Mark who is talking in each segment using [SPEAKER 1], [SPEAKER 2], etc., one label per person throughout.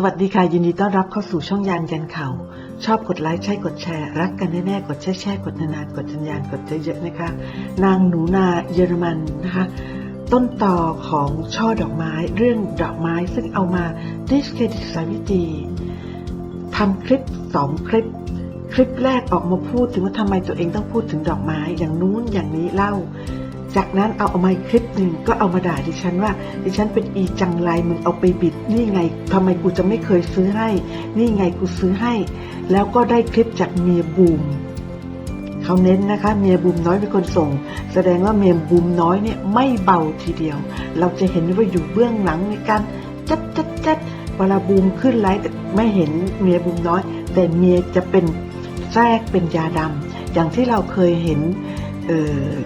[SPEAKER 1] สวัสดีค่ะ ยินดีต้อนรับเข้าสู่ช่องยานยันเขาชอบกดไลค์ใช่กดแชร์ รักกันแน่ๆกดแช่แช่กดนานๆกดจัญญานกดเยอะๆนะคะ นางหนูนาเยอรมันนะคะ ต้นต่อของช่อดอกไม้เรื่องดอกไม้ซึ่งเอามาดิสเครดิตสาวิตีทำคลิปสองคลิป คลิปแรกออกมาพูดถึงว่าทำไมตัวเองต้องพูดถึงดอกไม้อย่างนู้นอย่างนี้เล่า จากนั้นเอาเอามาคลิปหนึ่งก็เอามาด่าดิฉันว่า ดิฉันเป็นอีจังไรมึงเอาไปบิด นี่ไงทำไมกูจะไม่เคยซื้อให้ นี่ไงกูซื้อให้ แล้วก็ได้คลิปจากเมียบูมเขาเน้นนะคะ เมียบูมน้อยเป็นคนส่ง แสดงว่าเมียบูมน้อยเนี่ยไม่เบาทีเดียว เราจะเห็นว่าอยู่เบื้องหลังในการจัดจัดจัดเวลาบูมขึ้นไลฟ์ไม่เห็นเมียบูมน้อย แต่เมียจะเป็นแทรกเป็นยาดำอย่างที่เราเคยเห็น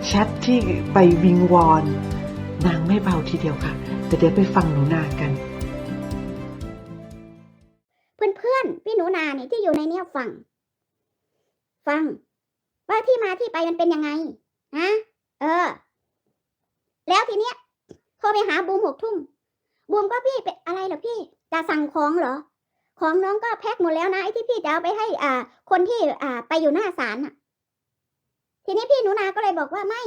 [SPEAKER 1] แชทที่ไปวิงวอน นางไม่เบาทีเดียวค่ะแต่เดี๋ยวไปฟังหนูนากัน
[SPEAKER 2] เพื่อนๆพี่หนูนาเนี่ยที่อยู่ในเนี้ยฟัง ฟัง ว่าที่มาที่ไปมันเป็นยังไงนะเออ แล้วทีเนี้ยโทรไปหาบูมหกทุ่มบูมก็พี่เป็นอะไรเหรอพี่จะสั่งของเหรอ ของน้องก็แพ็คหมดแล้วนะไอ้ที่พี่จะเอาไปให้อ่า คนที่อ่า ไปอยู่หน้าศาลน่ะ ทีนี้พี่หนูนาก็เลยบอกว่าไม่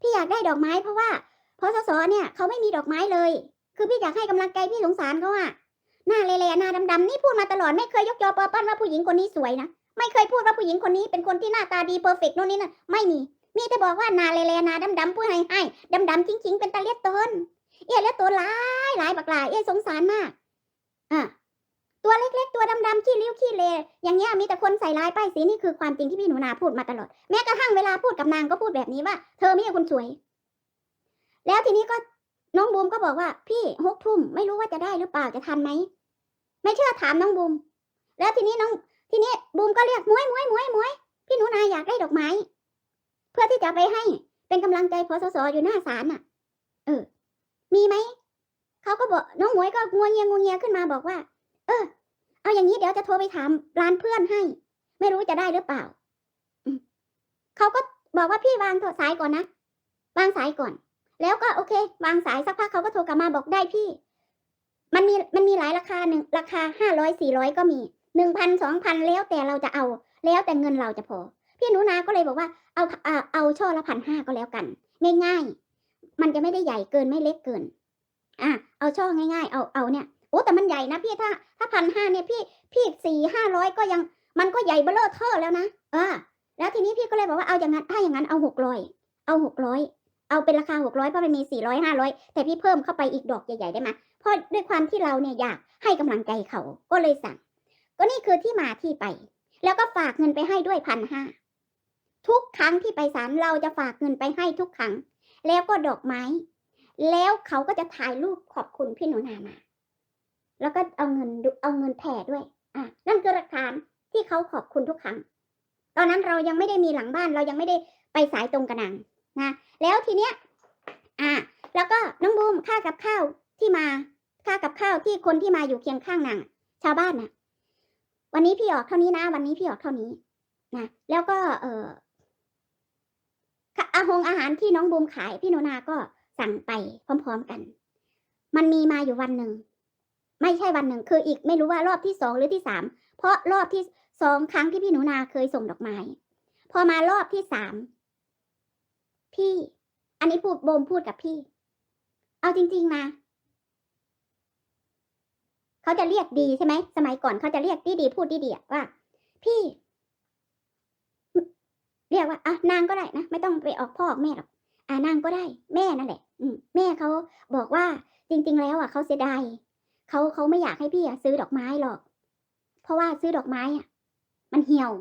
[SPEAKER 2] พี่อยากได้ดอกไม้เพราะว่าพสสเนี่ยเขาไม่มีดอกไม้เลย คือพี่อยากให้กำลังใจพี่สงสารเขาอะหน้าเละๆหน้าดำๆนี่พูดมาตลอดไม่เคยยกยอปอปั้นว่าผู้หญิงคนนี้สวยนะไม่เคยพูดว่าผู้หญิงคนนี้เป็นคนที่หน้าตาดีเพอร์เฟกต์โน่นนี่นะไม่มี มีแต่บอกว่าหน้าเละๆหน้าดำๆพูดให้ให้ดำๆจริง ๆ เป็นตาเลียดตนเอี้ยเลียดตนหลายหลายบักหลายเอี้ยสงสารมากอะ ตัวเล็กๆ ตัวดำๆขี้ริ้วขี้เลอย่างเงี้ยมีแต่คนใส่ร้ายป้ายสีนี่คือความจริงที่พี่หนูนาพูดมาตลอด แม้กระทั่งเวลาพูดกับนางก็พูดแบบนี้ว่า เธอไม่ใช่คนสวย แล้วทีนี้ก็น้องบูมก็บอกว่า พี่หกทุ่มไม่รู้ว่าจะได้หรือเปล่าจะทันไหมไม่เชื่อถามน้องบูม แล้วทีนี้น้อง ทีนี้บูมก็เรียกมวยมวยมวยมวยพี่หนูนาอยากได้ดอกไม้ เพื่อที่จะไปให้เป็นกำลังใจพสสอยู่หน้าศาลน่ะ เออ มีไหมเขาก็บอกน้องมวยก็งัวเงียงัวเงียขึ้นมาบอกว่า ออ เอาอย่างนี้เดี๋ยวจะโทรไปถามร้านเพื่อนให้ ไม่รู้จะได้หรือเปล่า เขาก็บอกว่าพี่วางโทรสายก่อนนะ วางสายก่อน แล้วก็โอเค วางสายสักพักเขาก็โทรกลับมาบอกได้พี่ มันมีมันมีหลายราคาหนึ่งราคาห้าร้อยสี่ร้อยก็มีหนึ่งพันสองพันแล้วแต่เราจะเอา แล้วแต่เงินเราจะพอ พี่หนูนาก็เลยบอกว่าเอาเอาเอาช่อละพันห้าก็แล้วกัน ง่ายๆ มันจะไม่ได้ใหญ่เกินไม่เล็กเกิน อะเอาช่อง่าย ๆ เอาเอาเนี่ย โอ้แต่มันใหญ่นะพี่ถ้า ถ้าพันห้าเนี่ยพี่พี่สี่ห้าร้อยก็ยังมันก็ใหญ่เบ้อเร่อเทอแล้วนะเออแล้วทีนี้พี่ก็เลยบอกว่าเอาอย่างนั้นถ้าอย่างนั้นเอาหกร้อยเอาหกร้อยเอาเป็นราคาหกร้อยเพราะมันมีสี่ร้อยห้าร้อยแต่พี่เพิ่มเข้าไปอีกดอกใหญ่ ๆได้ไหมเพราะด้วยความที่เราเนี่ยอยากให้กำลังใจเขาก็เลยสั่ง ก็นี่คือที่มาที่ไป แล้วก็ฝากเงินไปให้ด้วยพันห้าทุกครั้งที่ไปศาลเราจะฝากเงินไปให้ทุกครั้ง แล้วก็ดอกไม้ แล้วเขาก็จะถ่ายรูปขอบคุณพี่หนูนามา แล้วก็เอาเงินเอาเงินแผ่ด้วย อะนั่นคือหลักฐานที่เขาขอบคุณทุกครั้ง ตอนนั้นเรายังไม่ได้มีหลังบ้านเรายังไม่ได้ไปสายตรงกระนังนะ แล้วทีเนี้ย อะแล้วก็น้องบูมค่ากับข้าวที่มาค่ากับข้าวที่คนที่มาอยู่เคียงข้างนางชาวบ้านนะวันนี้พี่ออกเท่านี้นะ วันนี้พี่ออกเท่านี้นะแล้วก็ เออค่ะอาหงอาหารที่น้องบูมขายพี่โนนาก็สั่งไปพร้อม ๆกัน มันมีมาอยู่วันหนึ่ง ไม่ใช่วันหนึ่งคืออีกไม่รู้ว่ารอบที่สองหรือที่สามเพราะรอบที่สองครั้งที่พี่หนูนาเคยส่งดอกไม้พอมารอบที่สามพี่ อันนี้พูดโบมพูดกับพี่ เอาจริง ๆนะเขาจะเรียกดีใช่ไหมสมัยก่อนเขาจะเรียกดีดีพูดดีดีว่า พี่ เรียกว่าอะนางก็ได้นะไม่ต้องไปออกพ่อออกแม่หรอกอ่านางก็ได้ แม่นั่นแหละ อืแม่เขาบอกว่าจริง ๆ แล้วอะเขาเสียดาย เขาเขาไม่อยากให้พี่อะซื้อดอกไม้หรอก เพราะว่าซื้อดอกไม้อะมันเหี่ยว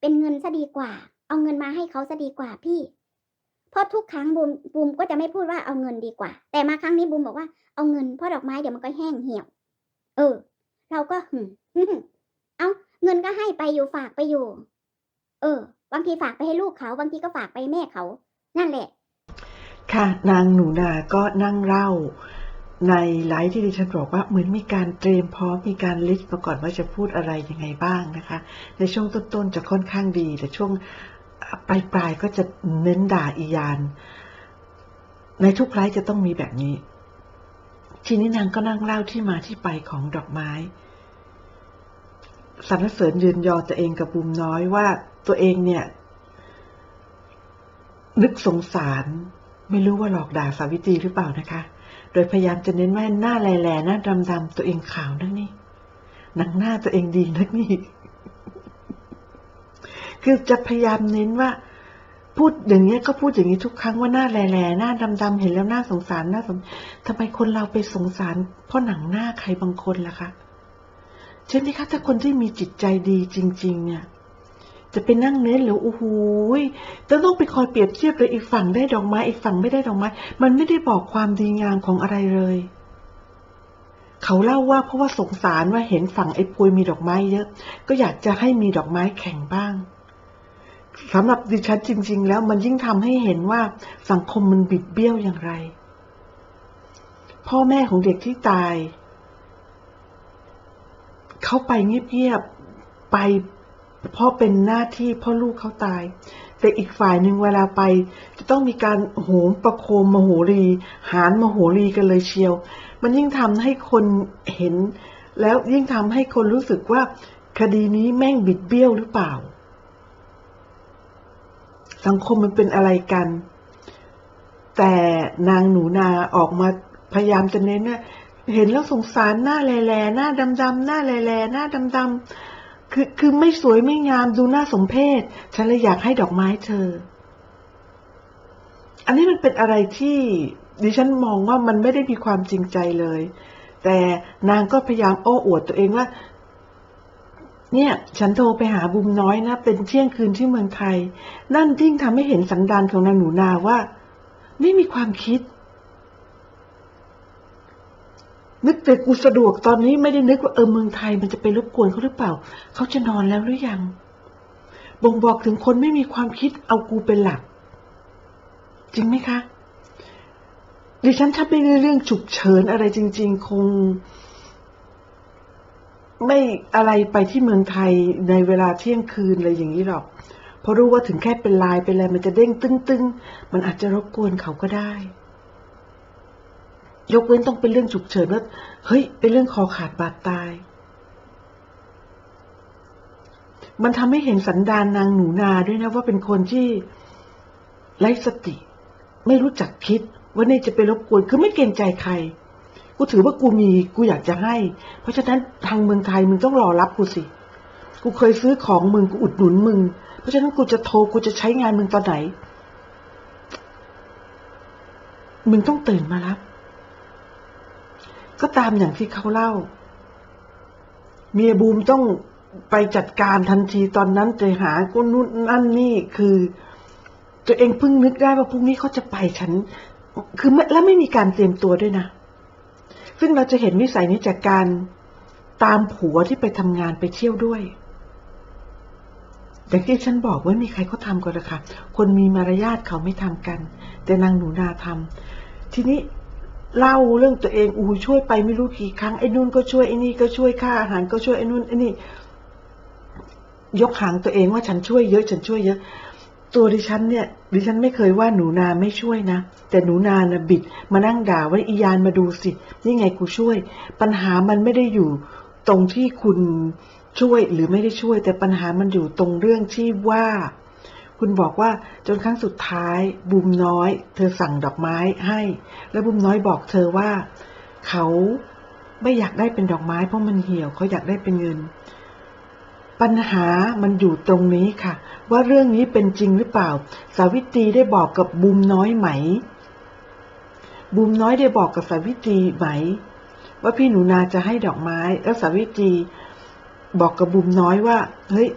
[SPEAKER 2] เป็นเงินซะดีกว่า เอาเงินมาให้เขาซะดีกว่าพี่ เพราะทุกครั้งบูมบูมก็จะไม่พูดว่าเอาเงินดีกว่า แต่มาครั้งนี้บูมบอกว่าเอาเงินเพราะดอกไม้เดี๋ยวมันก็แห้งเหี่ยว เออ เราก็หึเอาเงินก็ให้ไปอยู่ฝากไปอยู่ เออ บางทีฝากไปให้ลูกเขา บางทีก็ฝากไปแม่เขา นั่นแหละ
[SPEAKER 1] ค่ะ นางหนูนาก็นั่งเล่า ในไลฟ์ที่ดิฉันบอกว่าเหมือนมีการเตรียมพร้อมมีการลิสต์มาก่อนว่าจะพูดอะไรยังไงบ้างนะคะ ในช่วงต้นๆจะค่อนข้างดี แต่ช่วงปลายๆก็จะเน้นด่าอียาน ในทุกไลฟ์จะต้องมีแบบนี้ ทีนี้นางก็นั่งเล่าที่มาที่ไปของดอกไม้สรรเสริญยืนยอตัวเองกับบุมน้อยว่าตัวเองเนี่ย นึกสงสาร ไม่รู้ว่าหลอกด่าสาวิตรีหรือเปล่านะคะ โดยพยายามจะเน้นว่าหน้าแหล่ๆหน้าดำๆตัวเองขาวนักนี่หนังหน้าตัวเองดีนักนี่คือจะพยายามเน้นว่า พูดอย่างเงี้ยก็พูดอย่างนี้ทุกครั้งว่าหน้าแหล่ๆหน้าดำๆเห็นแล้วน่าสงสารน่าสงทำไมคนเราไปสงสารเพราะหนังหน้าใครบางคนล่ะคะใช่ไหมคะถ้าคนที่มีจิตใจดีจริง ๆ เนี่ย จะไปนั่งเน้นหรือโอ้โหยจะต้องไปคอยเปรียบเทียบเลยอีกฝั่งได้ดอกไม้อีกฝั่งไม่ได้ดอกไม้ มันไม่ได้บอกความดีงามของอะไรเลย เขาเล่าว่าเพราะว่าสงสารว่าเห็นฝั่งไอ้ปุยมีดอกไม้เยอะ ก็อยากจะให้มีดอกไม้แข่งบ้างสำหรับดิฉันจริง ๆ แล้วมันยิ่งทำให้เห็นว่าสังคมมันบิดเบี้ยวอย่างไร พ่อแม่ของเด็กที่ตาย เขาไปเงียบๆไป เพราะเป็นหน้าที่พ่อลูกเขาตาย แต่อีกฝ่ายหนึ่งเวลาไป จะต้องมีการโหมประโคมมโหรี หารมโหรีกันเลยเชียว มันยิ่งทำให้คนเห็น แล้วยิ่งทำให้คนรู้สึกว่า คดีนี้แม่งบิดเบี้ยวหรือเปล่า สังคมมันเป็นอะไรกัน แต่นางหนูนาออกมาพยายามจะเน้นว่าเห็นแล้วสงสารหน้าแหล่ๆหน้าดำๆหน้าแหล่ๆหน้าดำๆ คือคือไม่สวยไม่งามดูน่าสมเพชฉันเลยอยากให้ดอกไม้เธอ อันนี้มันเป็นอะไรที่ดิฉันมองว่ามันไม่ได้มีความจริงใจเลย แต่นางก็พยายามโอ้อวดตัวเองว่า เนี่ย ฉันโทรไปหาบุมน้อยนะ เป็นเที่ยงคืนที่เมืองไทย นั่นยิ่งทำให้เห็นสันดานของนางหนูนาว่า ไม่มีความคิด นึกแต่กูสะดวกตอนนี้ไม่ได้นึกว่าเออเมืองไทยมันจะไปรบกวนเขาหรือเปล่า เขาจะนอนแล้วหรือยัง บ่งบอกถึงคนไม่มีความคิดเอากูเป็นหลัก จริงไหมคะ ดิฉันถ้าไม่ได้เรื่องฉุกเฉินอะไรจริง ๆ คง ไม่อะไรไปที่เมืองไทยในเวลาเที่ยงคืนอะไรอย่างนี้หรอก เพราะรู้ว่าถึงแค่เป็นไลน์เป็นอะไรมันจะเด้งตึ้งๆ มันอาจจะรบกวนเขาก็ได้ ยกเว้นต้องเป็นเรื่องฉุกเฉินว่าเฮ้ย เป็นเรื่องคอขาดบาดตาย มันทำให้เห็นสันดานนางหนูนาด้วยนะว่าเป็นคนที่ไร้สติ ไม่รู้จักคิดว่านี่จะไปรบกวนคือไม่เกรงใจใคร กูถือว่ากูมีกูอยากจะให้ เพราะฉะนั้นทางเมืองไทยมึงต้องรอรับกูสิกูเคยซื้อของมึงกูอุดหนุนมึง เพราะฉะนั้นกูจะโทรกูจะใช้งานมึงตอนไหน มึงต้องตื่นมารับ ก็ตามอย่างที่เขาเล่า เมียบูมต้องไปจัดการทันทีตอนนั้นใจหาก็นู่นนั่นนี่คือ ตัวเองเพิ่งนึกได้ว่าพรุ่งนี้เขาจะไปฉัน คือแล้วไม่มีการเตรียมตัวด้วยนะ ซึ่งเราจะเห็นวิสัยนี้จากการตามผัวที่ไปทำงานไปเที่ยวด้วย อย่างที่ฉันบอกว่ามีใครเขาทำกันนะคะคนมีมารยาทเขาไม่ทำกัน แต่นางหนูนาทำทีนี้ เล่าเรื่องตัวเองอู้ช่วยไปไม่รู้กี่ครั้งไอ้นู่นก็ช่วยไอ้นี่ก็ช่วยค่าอาหารก็ช่วยไอ้นู่นไอ้นี่ ยกหางตัวเองว่าฉันช่วยเยอะ ฉันช่วยเยอะ ตัวดิฉันเนี่ย ดิฉันไม่เคยว่าหนูนาไม่ช่วยนะแต่หนูนานะบิด มานั่งด่าว่าอียานมาดูสินี่ไงกูช่วย ปัญหามันไม่ได้อยู่ตรงที่คุณช่วยหรือไม่ได้ช่วย แต่ปัญหามันอยู่ตรงเรื่องที่ว่า คุณบอกว่าจนครั้งสุดท้ายบุมน้อย เธอสั่งดอกไม้ให้ แล้วบุมน้อยบอกเธอว่า เขาไม่อยากได้เป็นดอกไม้เพราะมันเหี่ยวเขาอยากได้เป็นเงิน ปัญหามันอยู่ตรงนี้ค่ะ ว่าเรื่องนี้เป็นจริงหรือเปล่า สาวิตรีได้บอกกับบุมน้อยไหม บุมน้อยได้บอกกับสาวิตรีไหม ว่าพี่หนูนาจะให้ดอกไม้ แล้วสาวิตรีบอกกับบุมน้อยว่า เฮ้ย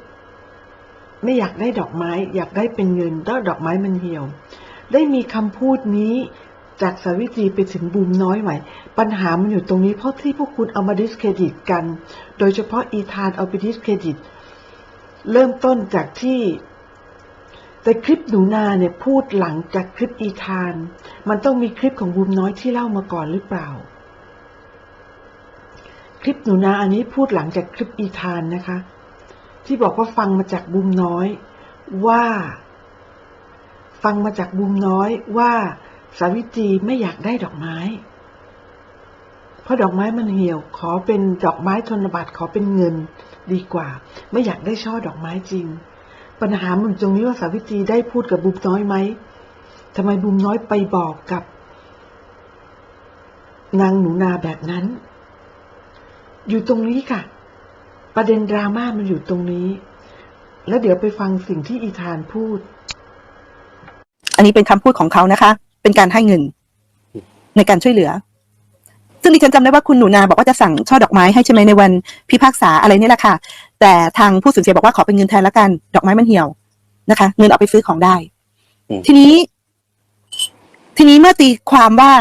[SPEAKER 1] ไม่อยากได้ดอกไม้ อยากได้เป็นเงินแล้วดอกไม้มันเหี่ยว ได้มีคำพูดนี้จากสาวิตรีไปถึงบุมน้อยไหมปัญหามันอยู่ตรงนี้เพราะที่พวกคุณเอามาดิสเครดิตกัน โดยเฉพาะอีธานเอาไปดิสเครดิต เริ่มต้นจากที่ แต่คลิปหนูนาเนี่ยพูดหลังจากคลิปอีธาน มันต้องมีคลิปของบุมน้อยที่เล่ามาก่อนหรือเปล่า คลิปหนูนาอันนี้พูดหลังจากคลิปอีธานนะคะ ที่บอกว่าฟังมาจากบุมน้อยว่า ฟังมาจากบุมน้อยว่า สาวิตรีไม่อยากได้ดอกไม้ เพราะดอกไม้มันเหี่ยว ขอเป็นดอกไม้ธนบัตรขอเป็นเงินดีกว่า ไม่อยากได้ช่อดอกไม้จริง ปัญหามันตรงนี้ว่าสาวิตรีได้พูดกับบุมน้อยไหมทำไมบุมน้อยไปบอกกับ นางหนูนาแบบนั้น อยู่ตรงนี้ค่ะ ประเด็นดราม่ามันอยู่ตรงนี้ แล้วเดี๋ยวไปฟังสิ่งที่อีธานพูด
[SPEAKER 3] อันนี้เป็นคำพูดของเขานะคะ เป็นการให้เงิน ในการช่วยเหลือ ซึ่งดิฉันจำได้ว่าคุณหนูนาบอกว่าจะสั่งช่อดอกไม้ให้ใช่ไหมในวันพิพากษาอะไรนี่แหละค่ะ แต่ทางผู้สูญเสียบอกว่าขอเป็นเงินแทนละกัน ดอกไม้มันเหี่ยวนะคะ เงินเอาไปซื้อของได้
[SPEAKER 4] อืม
[SPEAKER 3] ทีนี้ ทีนี้เมื่อตีความว่า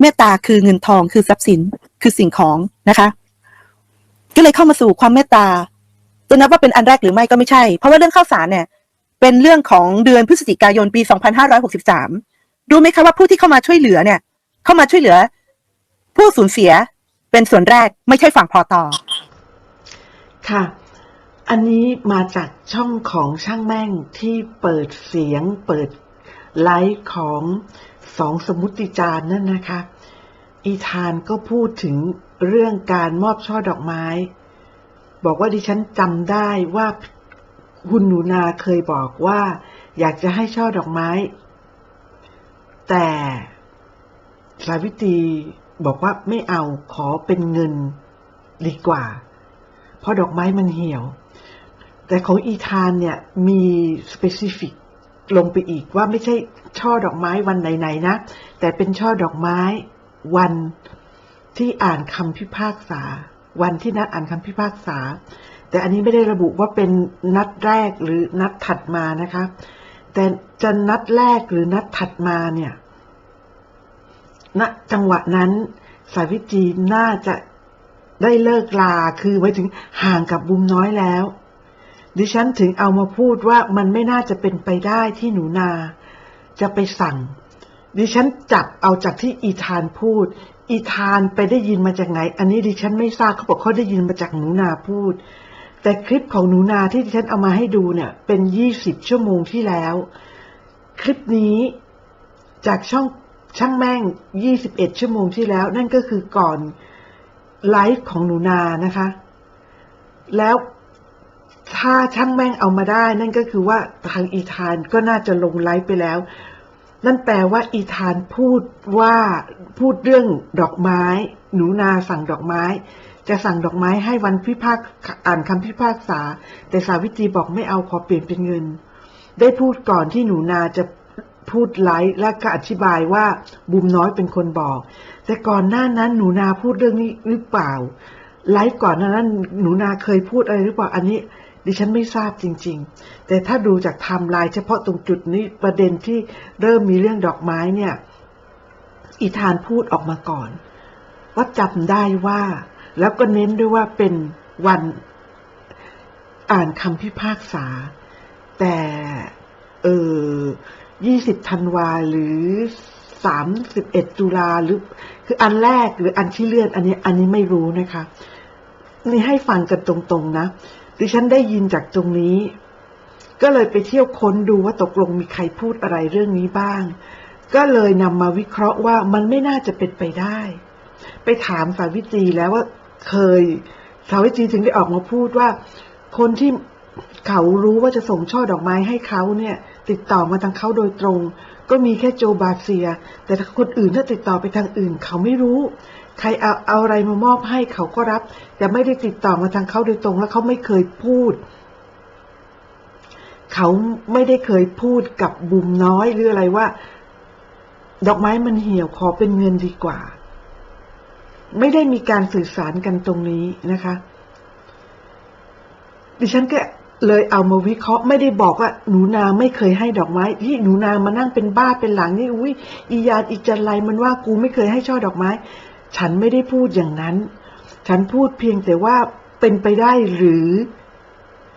[SPEAKER 3] เมตตาคือเงินทองคือทรัพย์สินคือสิ่งของนะคะ ก็เลยเข้ามาสู่ความเมตตาจะนับว่าเป็นอันแรกหรือไม่ก็ไม่ใช่ เพราะว่าเรื่องข้าวสารเนี่ย เป็นเรื่องของเดือนพฤศจิกายนปี 2563 รู้ไหมคะว่าผู้ที่เข้ามาช่วยเหลือเนี่ย เข้ามาช่วยเหลือ ผู้สูญเสียเป็นส่วนแรกไม่ใช่ฝั่งพอตอ
[SPEAKER 1] ค่ะ อันนี้มาจากช่องของช่างแม่งที่เปิดเสียงเปิดไลฟ์ของสองสมุติจาร์นั่นนะคะ อีธานก็พูดถึง เรื่องการมอบช่อดอกไม้ บอกว่าดิฉันจำได้ว่าคุณหนูนาเคยบอกว่า อยากจะให้ช่อดอกไม้ แต่สาวิตรีบอกว่าไม่เอาขอเป็นเงินดีกว่า เพราะดอกไม้มันเหี่ยว แต่ของอีธานเนี่ยมีสเปซิฟิกลงไปอีกว่าไม่ใช่ช่อดอกไม้วันไหนๆนะ แต่เป็นช่อดอกไม้วัน ที่อ่านคำพิพากษา วันที่นัดอ่านคำพิพากษา แต่อันนี้ไม่ได้ระบุว่าเป็นนัดแรกหรือนัดถัดมานะคะ แต่จะนัดแรกหรือนัดถัดมาเนี่ยณจังหวะนั้น สาวิตรีน่าจะได้เลิกลาคือไว้ถึงห่างกับบุมน้อยแล้ว ดิฉันถึงเอามาพูดว่ามันไม่น่าจะเป็นไปได้ที่หนูนา จะไปสั่ง ดิฉันจับเอาจากที่อีธานพูด อีธานไปได้ยินมาจากไหน อันนี้ดิฉันไม่ทราบเขาบอกเขาได้ยินมาจากหนูนาพูด แต่คลิปของหนูนาที่ดิฉันเอามาให้ดูเนี่ย เป็นยี่สิบชั่วโมงที่แล้ว คลิปนี้จากช่องช่างแม่ง21ชั่วโมงที่แล้ว นั่นก็คือก่อนไลฟ์ของหนูนานะคะ แล้วถ้าช่างแม่งเอามาได้ นั่นก็คือว่าทางอีธานก็น่าจะลงไลฟ์ไปแล้ว นั่นแปลว่าอีธานพูดว่าพูดเรื่องดอกไม้ หนูนาสั่งดอกไม้ จะสั่งดอกไม้ให้วันพิพากอ่านคำพิพากษา แต่สาวิตรีบอกไม่เอาขอเปลี่ยนเป็นเงิน ได้พูดก่อนที่หนูนาจะพูดไลฟ์และก็อธิบายว่าบุมน้อยเป็นคนบอก แต่ก่อนหน้านั้นหนูนาพูดเรื่องนี้หรือเปล่าไลฟ์ก่อนหน้านั้นหนูนาเคยพูดอะไรหรือเปล่าอันนี้ ดิฉันไม่ทราบจริง ๆ แต่ถ้าดูจากไทม์ไลน์เฉพาะตรงจุดนี้ประเด็นที่เริ่มมีเรื่องดอกไม้เนี่ย อีธานพูดออกมาก่อน ว่าจำได้ว่า แล้วก็เน้นด้วยว่าเป็นวันอ่านคำพิพากษา แต่เออยี่สิบธันวาหรือสามสิบเอ็ดตุลาหรือ คืออันแรกหรืออันที่เลื่อน อันนี้ อันนี้ไม่รู้นะคะ นี่ให้ฟังกันตรงๆนะ ดิฉันได้ยินจากตรงนี้ ก็เลยไปเที่ยวค้นดูว่าตกลงมีใครพูดอะไรเรื่องนี้บ้าง ก็เลยนำมาวิเคราะห์ว่ามันไม่น่าจะเป็นไปได้ ไปถามสาวิตรีแล้วว่าเคยสาวิตรีถึงได้ออกมาพูดว่า คนที่เขารู้ว่าจะส่งช่อดอกไม้ให้เขาเนี่ย ติดต่อมาทางเขาโดยตรง ก็มีแค่โจบาเซีย แต่ถ้าคนอื่นถ้าติดต่อไปทางอื่น เขาไม่รู้ ใครเอาเอาอะไรมามอบให้เขาก็รับ แต่ไม่ได้ติดต่อมาทางเขาโดยตรง แล้วเขาไม่เคยพูด เขาไม่ได้เคยพูดกับบุมน้อยหรืออะไรว่า ดอกไม้มันเหี่ยวขอเป็นเงินดีกว่า ไม่ได้มีการสื่อสารกันตรงนี้นะคะ ดิฉันก็เลยเอามาวิเคราะห์ไม่ได้บอกว่าหนูนาไม่เคยให้ดอกไม้ที่หนูนามานั่งเป็นบ้าเป็นหลังนี่อุ้ยอียานอีจันไรมันว่ากูไม่เคยให้ช่อดอกไม้ ฉันไม่ได้พูดอย่างนั้น ฉันพูดเพียงแต่ว่าเป็นไปได้หรือ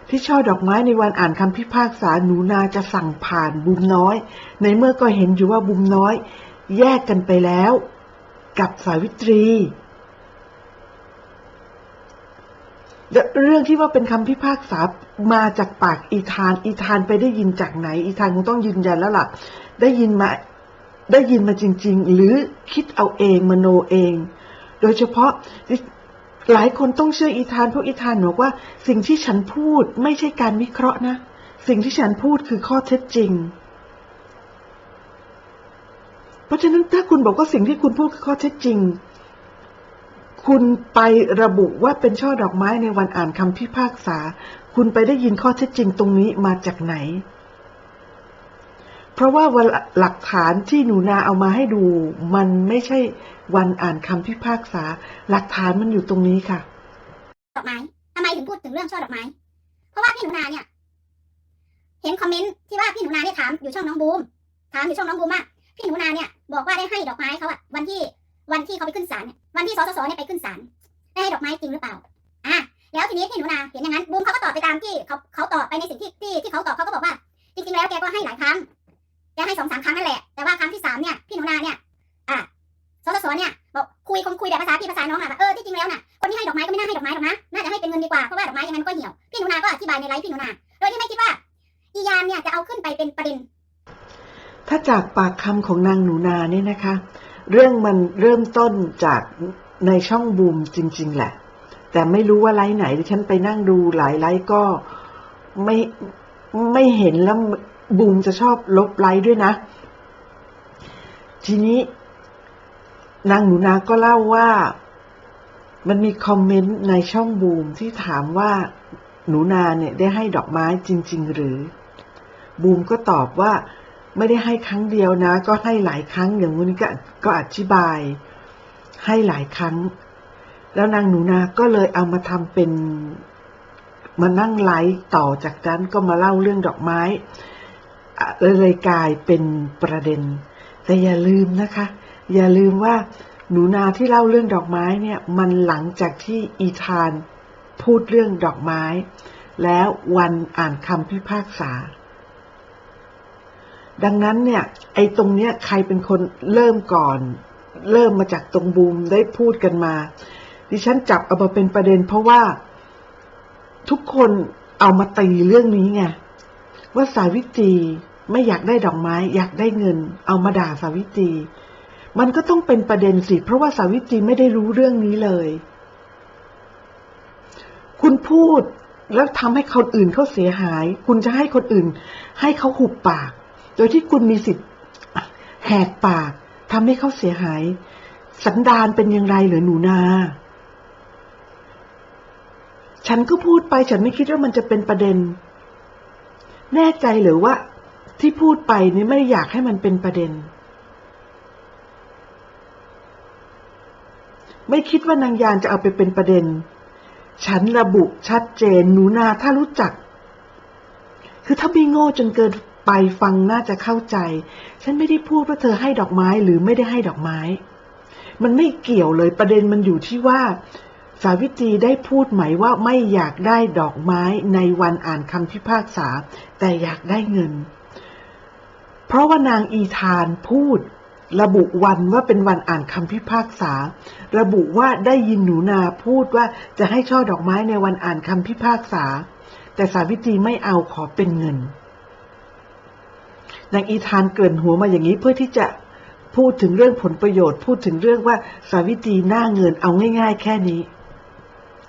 [SPEAKER 1] ที่ช่อดอกไม้ในวันอ่านคำพิพากษาหนูนาจะสั่งผ่านบุมน้อย ในเมื่อก็เห็นอยู่ว่าบุมน้อย แยกกันไปแล้ว กับสาวิตรีเรื่องที่ว่าเป็นคำพิพากษามาจากปากอีธาน อีธานไปได้ยินจากไหน อีธานคงต้องยืนยันแล้วล่ะ ได้ยินมา ได้ยินมาจริง ๆ หรือคิดเอาเองมโนเอง โดยเฉพาะหลายคนต้องเชื่ออีธานเพราะอีธานบอกว่า สิ่งที่ฉันพูดไม่ใช่การวิเคราะห์นะ สิ่งที่ฉันพูดคือข้อเท็จจริง เพราะฉะนั้นถ้าคุณบอกว่าสิ่งที่คุณพูดคือข้อเท็จจริง คุณไประบุว่าเป็นช่อดอกไม้ในวันอ่านคำพิพากษา คุณไปได้ยินข้อเท็จจริงตรงนี้มาจากไหน เพราะว่าวันหลักฐานที่หนูนาเอามาให้ดู มันไม่ใช่วันอ่านคำพิพากษา หลักฐานมันอยู่ตรงนี้ค่ะ
[SPEAKER 2] ดอกไม้ทำไมถึงพูดถึงเรื่องช่อดอกไม้ เพราะว่าพี่หนูนาเนี่ย เห็นคอมเมนต์ที่ว่าพี่หนูนาเนี่ยถามอยู่ช่องน้องบูม ถามอยู่ช่องน้องบูมว่าพี่หนูนาเนี่ยบอกว่าได้ให้ดอกไม้เขาอะวันที่วันที่เขาไปขึ้นศาลเนี่ยวันที่สสสเนี่ยไปขึ้นศาลได้ให้ดอกไม้จริงหรือเปล่าอะแล้วทีนี้พี่หนูนาเห็นอย่างนั้นบูมเขาก็ตอบไปตามที่เขาเขาตอบไปในสิ่งที่ที่ที่เขาตอบเขาก็บอกว่า จริงๆแล้วแกก็ให้หลายครั้ง แกให้สองสามครั้งนั่นแหละ แต่ว่าครั้งที่สามเนี่ย พี่หนูนาเนี่ย อะสสสเนี่ย บอกคุยคงคุยแบบภาษาพี่ภาษาน้องอะว่าเออ ที่จริงแล้วน่ะ คนที่ให้ดอกไม้ก็ไม่น่าให้ดอกไม้หรอกนะ น่าจะให้เป็นเงินดีกว่า เพราะว่าดอกไม้ยังไงมันก็เหี่ยว พี่หนูนาก็อธิบายในไลฟ์พี่หนูนา โดยที่ไม่คิดว่า อียานเนี่ยจะเอาขึ้นไปเป็นประเด็น
[SPEAKER 1] ถ้าจากปากคำของนางหนูนาเนี่ยนะคะ เรื่องมันเริ่มต้นจากในช่องบูมจริง ๆ แหละ แต่ไม่รู้ว่าไลฟ์ไหนดิฉันไปนั่งดูหลายไลฟ์ก็ไม่ไม่เห็นแล้ว บูมจะชอบลบไลฟ์ด้วยนะ ทีนี้นางหนูนาก็เล่าว่า มันมีคอมเมนต์ในช่องบูมที่ถามว่าหนูนาเนี่ยได้ให้ดอกไม้จริง ๆ หรือ บูมก็ตอบว่าไม่ได้ให้ครั้งเดียวนะ ก็ให้หลายครั้งอย่างนี้ก็ก็อธิบาย ให้หลายครั้ง แล้วนางหนูนาก็เลยเอามาทำเป็นมานั่งไลฟ์ต่อจากนั้นก็มาเล่าเรื่องดอกไม้ เลยกลายเป็นประเด็น แต่อย่าลืมนะคะ อย่าลืมว่าหนูนาที่เล่าเรื่องดอกไม้เนี่ยมันหลังจากที่อีธานพูดเรื่องดอกไม้ แล้ววันอ่านคำพิพากษา ดังนั้นเนี่ย ไอ้ตรงเนี้ยใครเป็นคนเริ่มก่อน เริ่มมาจากตรงบูมได้พูดกันมา ดิฉันจับเอามาเป็นประเด็นเพราะว่าทุกคนเอามาตีเรื่องนี้ไง ว่าสาวิตรีไม่อยากได้ดอกไม้ อยากได้เงิน เอามาด่าสาวิตรีมันก็ต้องเป็นประเด็นสิ เพราะว่าสาวิตรีไม่ได้รู้เรื่องนี้เลย คุณพูดแล้วทำให้คนอื่นเขาเสียหาย คุณจะให้คนอื่น ให้เขาหุบปาก โดยที่คุณมีสิทธิ์แหกปากทำให้เขาเสียหาย สันดานเป็นอย่างไรเหรือหนูนาฉันก็พูดไปฉันไม่คิดว่ามันจะเป็นประเด็น แน่ใจหรือว่า ที่พูดไปนี่ไม่ได้อยากให้มันเป็นประเด็น ไม่คิดว่านางยานจะเอาไปเป็นประเด็น ฉันระบุชัดเจนหนูนาถ้ารู้จัก คือถ้าไม่โง่จนเกินไปฟังน่าจะเข้าใจ ฉันไม่ได้พูดว่าเธอให้ดอกไม้หรือไม่ได้ให้ดอกไม้ มันไม่เกี่ยวเลยประเด็นมันอยู่ที่ว่า สาวิตรีได้พูดไหมว่าไม่อยากได้ดอกไม้ในวันอ่านคำพิพากษา แต่อยากได้เงิน เพราะว่านางอีธานพูด ระบุวันว่าเป็นวันอ่านคำพิพากษา ระบุว่าได้ยินหนูนาพูดว่าจะให้ช่อดอกไม้ในวันอ่านคำพิพากษา แต่สาวิตรีไม่เอาขอเป็นเงินนางอีธานเกริ่นหัวมาอย่างนี้เพื่อที่จะพูดถึงเรื่องผลประโยชน์ พูดถึงเรื่องว่าสาวิตรีหน้าเงินเอาง่าย ๆ แค่นี้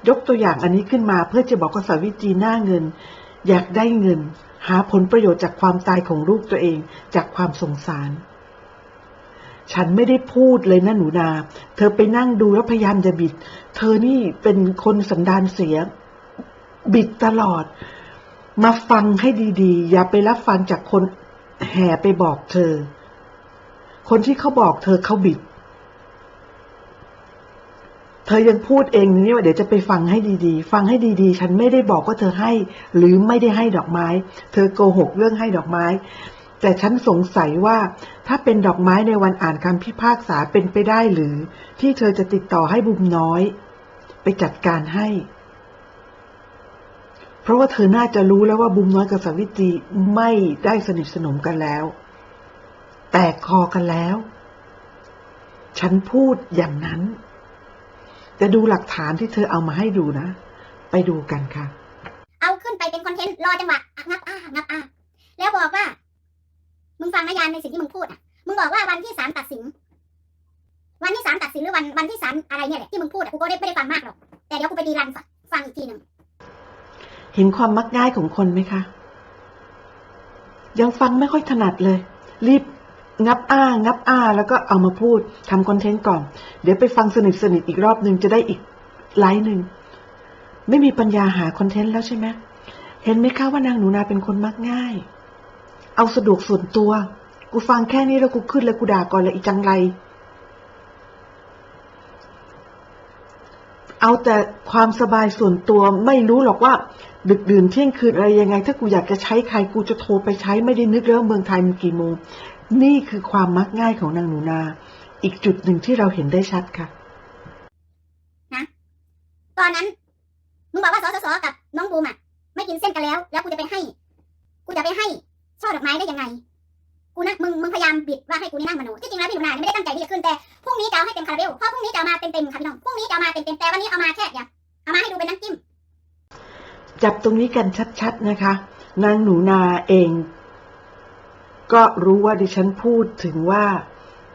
[SPEAKER 1] ยกตัวอย่างอันนี้ขึ้นมาเพื่อจะบอกว่าสาวิตรีหน้าเงิน อยากได้เงิน หาผลประโยชน์จากความตายของลูกตัวเอง จากความสงสาร ฉันไม่ได้พูดเลยนะหนูนา เธอไปนั่งดูแล้วพยายามจะบิด เธอนี่เป็นคนสันดานเสีย บิดตลอด มาฟังให้ดีๆ อย่าไปรับฟังจากคนแห่ไปบอกเธอ คนที่เขาบอกเธอเขาบิด เธอยังพูดเองนี่ว่าเดี๋ยวจะไปฟังให้ดีๆ ฟังให้ดีๆ ฉันไม่ได้บอกว่าเธอให้ หรือไม่ได้ให้ดอกไม้ เธอโกหกเรื่องให้ดอกไม้ แต่ฉันสงสัยว่า ถ้าเป็นดอกไม้ในวันอ่านคำพิพากษาเป็นไปได้หรือ ที่เธอจะติดต่อให้บุมน้อย ไปจัดการให้ เพราะว่าเธอน่าจะรู้แล้วว่าบุมน้อยกับสาวิตรีไม่ได้สนิทสนมกันแล้ว แตกคอกันแล้ว ฉันพูดอย่างนั้น แต่ดูหลักฐานที่เธอเอามาให้ดูนะ ไปดูกันค่ะ
[SPEAKER 2] เอาขึ้นไปเป็นคอนเทนต์รอจังหวะอะงับอ้างับอ้าแล้วบอกว่า มึงฟังนะยานในสิ่งที่มึงพูดอะ มึงบอกว่าวันที่ศาลตัดสิน วันที่ศาลตัดสินหรือวันวันที่ศาลอะไรเนี่ยแหละที่มึงพูดอะกูก็ได้ไม่ได้ฟังมากหรอก แต่เดี๋ยวกูไปดีรันฟังฟังอีกทีหนึ่ง
[SPEAKER 1] เห็นความมักง่ายของคนไหมคะ ยังฟังไม่ค่อยถนัดเลย รีบ งับอ้างับอ้า แล้วก็เอามาพูดทำคอนเทนต์ก่อน เดี๋ยวไปฟังสนิทสนิทอีกรอบหนึ่งจะได้อีกไลฟ์หนึ่งไม่มีปัญญาหาคอนเทนต์แล้วใช่ไหมเห็นไหมคะว่านางหนูนาเป็นคนมักง่าย เอาสะดวกส่วนตัว กูฟังแค่นี้แล้วกูขึ้นแล้วกูด่าก่อนเลยอีจังไร เอาแต่ความสบายส่วนตัวไม่รู้หรอกว่า ดึกดื่นเที่ยงคืนอะไรยังไง ถ้ากูอยากจะใช้ใครกูจะโทรไปใช้ไม่ได้นึกแล้วาเมืองไทยมันกี่โมง นี่คือความมักง่ายของนางหนูนา อีกจุดหนึ่งที่เราเห็นได้ชัดค่ะ
[SPEAKER 2] ตอนนั้นมึงบอกว่าสสสกับน้องบูมอะ ไม่กินเส้นกันแล้ว แล้วกูจะไปให้ กูจะไปให้ช่อดอกไม้ได้ยังไง กูนะมึงมึงพยายามบิดว่าให้กูนี่นั่งมโนที่จริงแล้วพี่หนูนาเนี่ยไม่ได้ตั้งใจที่จะขึ้นแต่พรุ่งนี้จะเอาให้เต็มคาราเบลเพราะพรุ่งนี้จะเอามาเต็มๆค่ะพี่น้องพรุ่งนี้จะเอามาเต็มๆแต่วันนี้เอามาแค่เดียวเอามาให้ดูเป็นน้ำจิ้ม
[SPEAKER 1] จับตรงนี้กันชัดๆนะคะ นางหนูนาเอง ก็รู้ว่าดิฉันพูดถึงว่า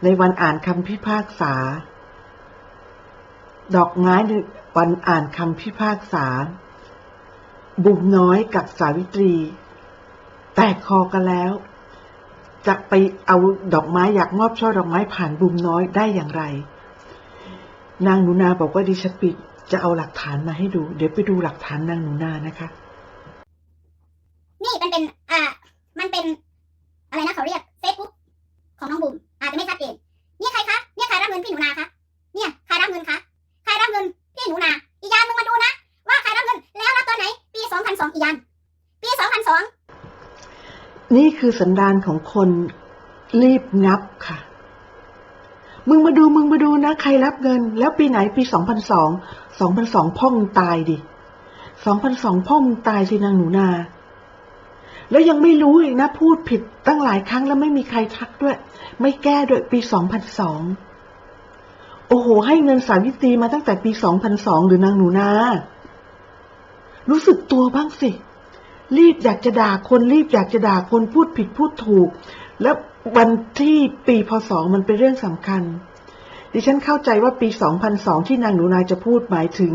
[SPEAKER 1] ในวันอ่านคำพิพากษา ดอกไม้ในวันอ่านคำพิพากษา บุมน้อยกับสาวิตรี แตกคอกันแล้วจะไปเอาดอกไม้อยากมอบช่อดอกไม้ผ่านบุมน้อยได้อย่างไร นางหนูนาบอกว่าดิฉันปิดจะเอาหลักฐานมาให้ดู เดี๋ยวไปดูหลักฐานนางหนูนานะคะ
[SPEAKER 2] นี่เป็นเป็น อ่า มันเป็น อะไรนะเขาเรียกเฟซบุ๊กของน้องบุ๋มอาจจะไม่ชัดเจนเนี่ยใครคะเนี่ยใครรับเงินพี่หนูนาคะเนี่ยใครรับเงินคะใครรับเงินพี่หนูนาอียานมึงมาดูนะ ว่าใครรับเงินแล้วรับตอนไหน ปี2002อียานปี2002
[SPEAKER 1] นี่คือสันดานของคนรีบงับค่ะ มึงมาดูมึงมาดูนะ ใครรับเงิน แล้วปีไหนปี2002 2002พ่อมึงตายดิ2002พ่อมึงตายสินางหนูนา แล้วยังไม่รู้อีกนะ พูดผิดตั้งหลายครั้งแล้วไม่มีใครทักด้วย ไม่แก้ด้วยปี2002โอ้โห ให้เงินสาวิตรีมาตั้งแต่ปี2002หรือนางหนูนา รู้สึกตัวบ้างสิ รีบอยากจะด่าคนรีบอยากจะด่าคนพูดผิดพูดถูก แล้ววันที่ปีพศมันเป็นเรื่องสำคัญ ดิฉันเข้าใจว่าปี2002ที่นางหนูนาจะพูดหมายถึง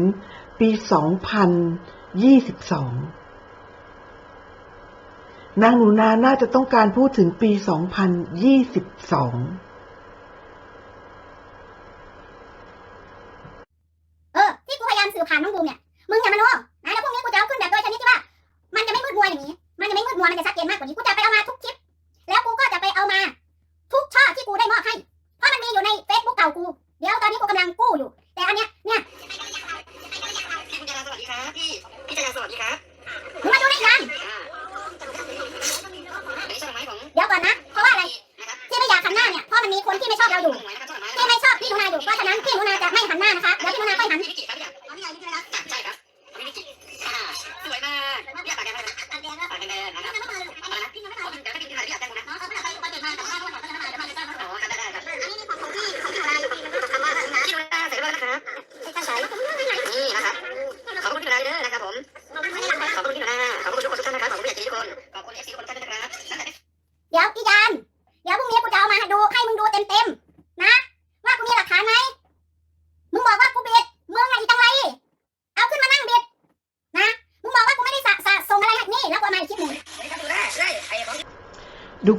[SPEAKER 1] ปี2022นางหนูนาน่าจะต้องการพูดถึงปี 2022
[SPEAKER 2] เออที่กูพยายามสื่อผ่านน้องบูมเนี่ย มึงอย่ามาโน้นะแล้วพรุ่งนี้กูจะเอาขึ้นแบบโดยชนิดที่ว่า มันจะไม่มืดมัวอย่างนี้ มันจะไม่มืดมัวมันจะชัดเจนมากกว่านี้ กูจะไปเอามาทุกคลิป แล้วกูก็จะไปเอามา ทุกช่อที่กูได้มอบให้ เพราะมันมีอยู่ในเฟซบุ๊กเก่ากู เดี๋ยวตอนนี้กูกำลังกู้อยู่ แต่อันเนี้ย เนี่ย
[SPEAKER 4] พี่กุญแจสวัสดีครับ พี่พี่จราสวัสดีครับ
[SPEAKER 2] มึงมาดูในง
[SPEAKER 4] มั
[SPEAKER 2] นมีคนที่ไม่ชอบเราอยู่
[SPEAKER 4] หวยนะครับช่อดอกไม้
[SPEAKER 2] ที่ไม่ชอบพี่หนูนาอยู่เพราะฉะนั้นพี่หนูนาจะไม่หันหน้านะคะแล้วพี่หนูนาค่อยหัน
[SPEAKER 4] พี่นิกิครับพี่อ๋อนี่ไงนี่ใช่ไหมครับใช่ครับพี่นิกิอ่าสวยมากอยากปากแดงปากแดงนะครับอะไรนะพี่ยังไม่เคยแต่ถ้ากแดงนะครับ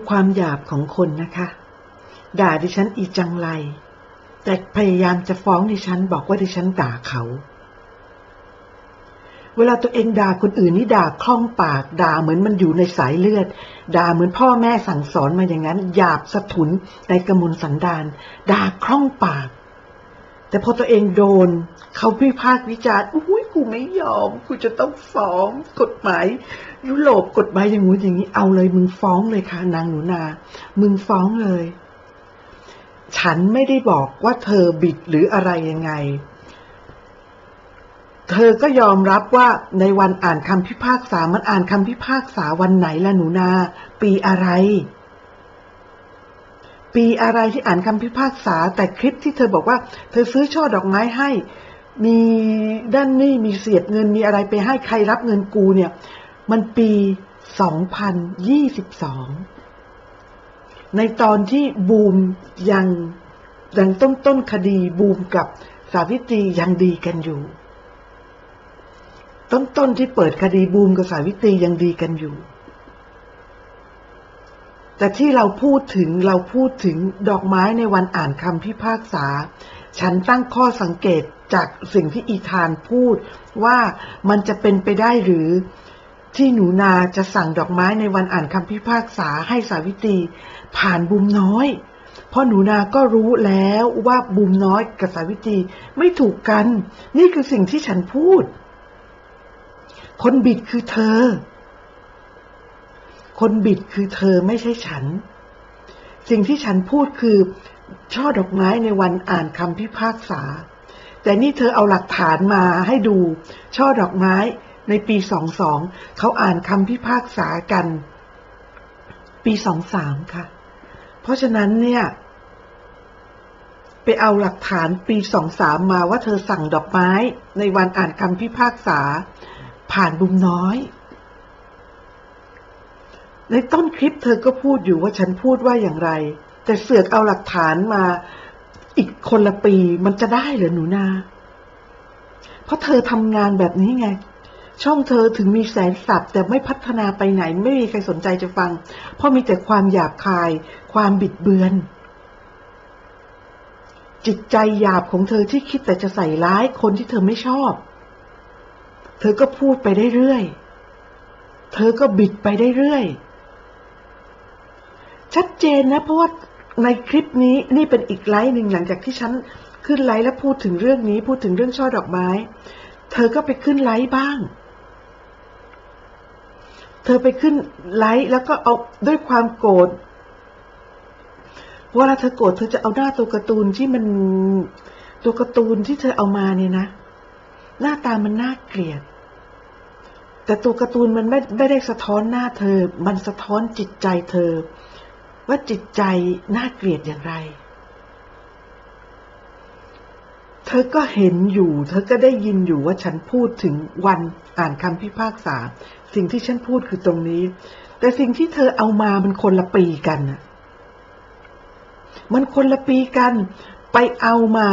[SPEAKER 4] ความห
[SPEAKER 2] ยาบของคน
[SPEAKER 1] นะคะ ด่าดิฉันอีจังไร แต่พยายามจะฟ้องดิฉันบอกว่าดิฉันด่าเขา เวลาตัวเองด่าคนอื่นนี่ด่าคล่องปาก ด่าเหมือนมันอยู่ในสายเลือด ด่าเหมือนพ่อแม่สั่งสอนมาอย่างนั้น หยาบสะทุนในกระมวลสันดาน ด่าคล่องปาก แต่พอตัวเองโดน เขาพิพากวิจารณ์อุ้ กูไม่ยอม กูจะต้องฟ้องกฎหมาย ยุโรปกฎหมายอย่างงู้นอย่างนี้เอาเลย มึงฟ้องเลยค่ะนางหนูนา มึงฟ้องเลย ฉันไม่ได้บอกว่าเธอบิดหรืออะไรยังไง เธอก็ยอมรับว่าในวันอ่านคำพิพากษา มันอ่านคำพิพากษาวันไหนล่ะหนูนา ปีอะไรปีอะไรที่อ่านคำพิพากษา แต่คลิปที่เธอบอกว่า เธอซื้อช่อดอกไม้ให้ มีด้านนี้มีเสียดเงินมีอะไรไปให้ใครรับเงินกูเนี่ย มันปี2022ในตอนที่บูมยังดังต้นต้นคดีบูมกับสาวิตรียังดีกันอยู่ ต้นต้นที่เปิดคดีบูมกับสาวิตรียังดีกันอยู่ แต่ที่เราพูดถึงเราพูดถึงดอกไม้ในวันอ่านคำพิพากษา ฉันตั้งข้อสังเกต จากสิ่งที่อีธานพูดว่ามันจะเป็นไปได้หรือ ที่หนูนาจะสั่งดอกไม้ในวันอ่านคำพิพากษาให้สาวิตรีผ่านบุมน้อย เพราะหนูนาก็รู้แล้วว่าบุมน้อยกับสาวิตรีไม่ถูกกัน นี่คือสิ่งที่ฉันพูด คนบิดคือเธอ คนบิดคือเธอไม่ใช่ฉัน สิ่งที่ฉันพูดคือช่อดอกไม้ในวันอ่านคำพิพากษา แต่นี่เธอเอาหลักฐานมาให้ดู ช่อดอกไม้ในปีสองสองเขาอ่านคำพิพากษากัน ปีสองสามค่ะ เพราะฉะนั้นเนี่ย ไปเอาหลักฐานปีสองสามมาว่าเธอสั่งดอกไม้ในวันอ่านคำพิพากษา ผ่านบุมน้อย ในต้นคลิปเธอก็พูดอยู่ว่าฉันพูดว่าอย่างไร แต่เสือกเอาหลักฐานมา อีกคนละปีมันจะได้เหรอหนูนา เพราะเธอทำงานแบบนี้ไง ช่องเธอถึงมีแสนสับแต่ไม่พัฒนาไปไหนไม่มีใครสนใจจะฟัง เพราะมีแต่ความหยาบคาย ความบิดเบือน จิตใจหยาบของเธอที่คิดแต่จะใส่ร้ายคนที่เธอไม่ชอบ เธอก็พูดไปได้เรื่อย เธอก็บิดไปได้เรื่อยชัดเจนนะเพราะว่า ในคลิปนี้นี่เป็นอีกไลฟ์หนึ่งหลังจากที่ฉันขึ้นไลฟ์แล้วพูดถึงเรื่องนี้ พูดถึงเรื่องช่อดอกไม้ เธอก็ไปขึ้นไลฟ์บ้าง เธอไปขึ้นไลฟ์แล้วก็เอาด้วยความโกรธเวลาเธอโกรธเธอจะเอาหน้าตัวการ์ตูนที่มันตัวการ์ตูนที่เธอเอามาเนี่ยนะ หน้าตามันน่าเกลียด แต่ตัวการ์ตูนมันไม่ไม่ได้สะท้อนหน้าเธอ มันสะท้อนจิตใจเธอ ว่าจิตใจน่าเกลียดอย่างไร เธอก็เห็นอยู่ เธอก็ได้ยินอยู่ว่าฉันพูดถึงวันอ่านคำพิพากษา สิ่งที่ฉันพูดคือตรงนี้ แต่สิ่งที่เธอเอามามันคนละปีกันน่ะมันคนละปีกัน ไปเอามา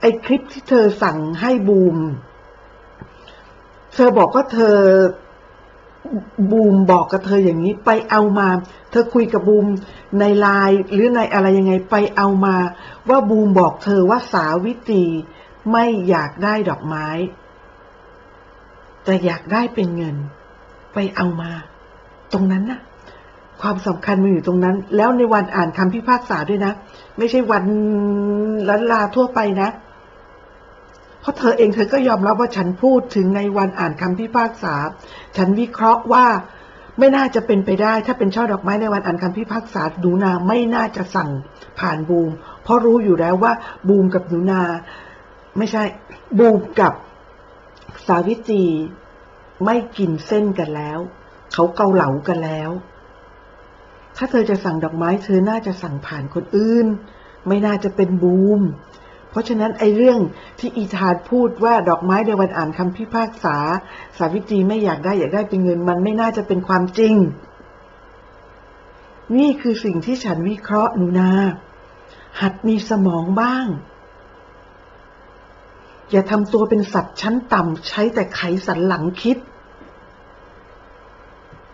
[SPEAKER 1] ไอคลิปที่เธอสั่งให้บูม เธอบอกว่าเธอ บูมบอกกับเธออย่างนี้ไปเอามา เธอคุยกับบูมในไลน์หรือในอะไรยังไงไปเอามา ว่าบูมบอกเธอว่าสาวิตรีไม่อยากได้ดอกไม้ แต่อยากได้เป็นเงิน ไปเอามา ตรงนั้นน่ะ ความสำคัญมันอยู่ตรงนั้น แล้วในวันอ่านคำพิพากษาด้วยนะ ไม่ใช่วันลันลาทั่วไปนะ เพราะเธอเองเธอก็ยอมรับว่าฉันพูดถึงในวันอ่านคำพิพากษา ฉันวิเคราะห์ว่าไม่น่าจะเป็นไปได้ ถ้าเป็นช่อดอกไม้ในวันอ่านคำพิพากษาหนูนาไม่น่าจะสั่งผ่านบูม เพราะรู้อยู่แล้วว่าบูมกับหนูนา ไม่ใช่บูมกับสาวิตรีไม่กินเส้นกันแล้ว เขาเกาเหลากันแล้ว ถ้าเธอจะสั่งดอกไม้ เธอน่าจะสั่งผ่านคนอื่น ไม่น่าจะเป็นบูม ราะฉะนั้นไอ้เรื่องที่อีธานพูดว่าดอกไม้ในวันอ่านคำพิพากษา สาวิตรีไม่อยากได้อยากได้เป็นเงินมันไม่น่าจะเป็นความจริง นี่คือสิ่งที่ฉันวิเคราะห์หนูนา หัดมีสมองบ้าง อย่าทำตัวเป็นสัตว์ชั้นต่ำใช้แต่ไขสันหลังคิด